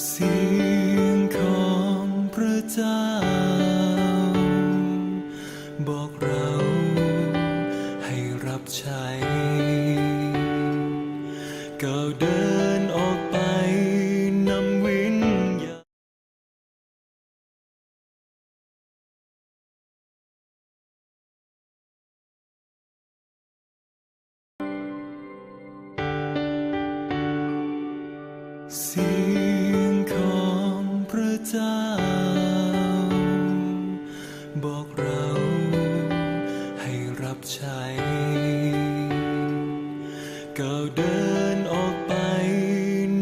เสียงของพระเจ้า บอกเราให้รับใช้ก้าวเดินออกไปนำวิญญาณ ก้าวเดินออกไป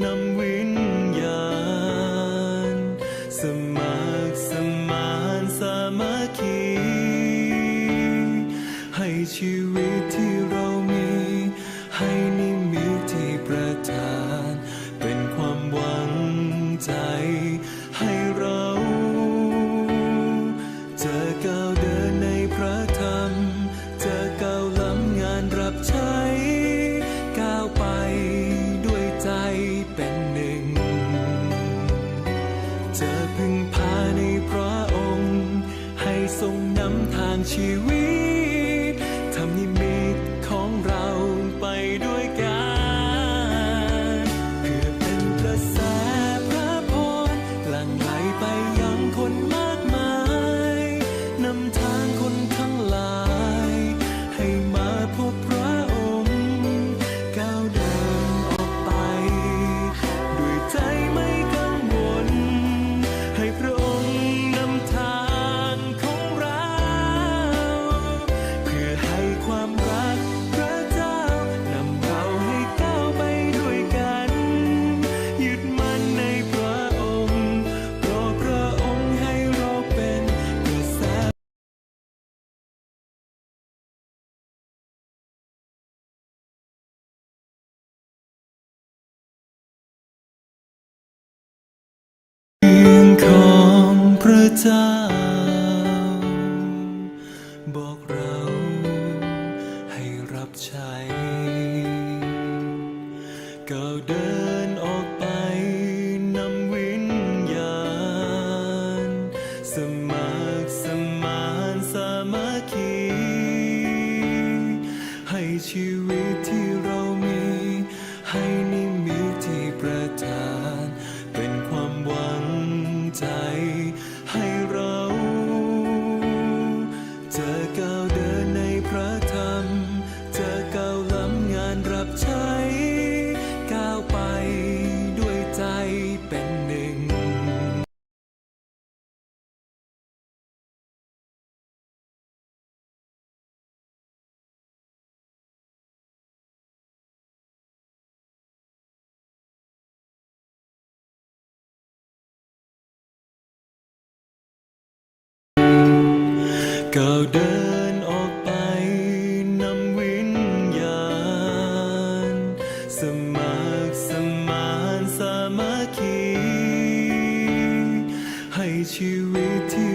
นำวิญญาณ สมัครสมานสามัคคี ให้ชีวิตที่ ชีวิตทำนิ เจ้า บอกเราให้รับใช้ก้าวเดินออกไปนำวิญญาณ สมัครสมานสามัคคี ให้ชีวิตที่เรามีให้ ก้าวเดินออกไปนำวิญญาณ สมัครสมานสามัคคี ให้ชีวิตที่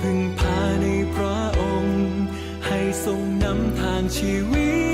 พึ่งพาในพระองค์ ให้ทรงนำทางชีวิต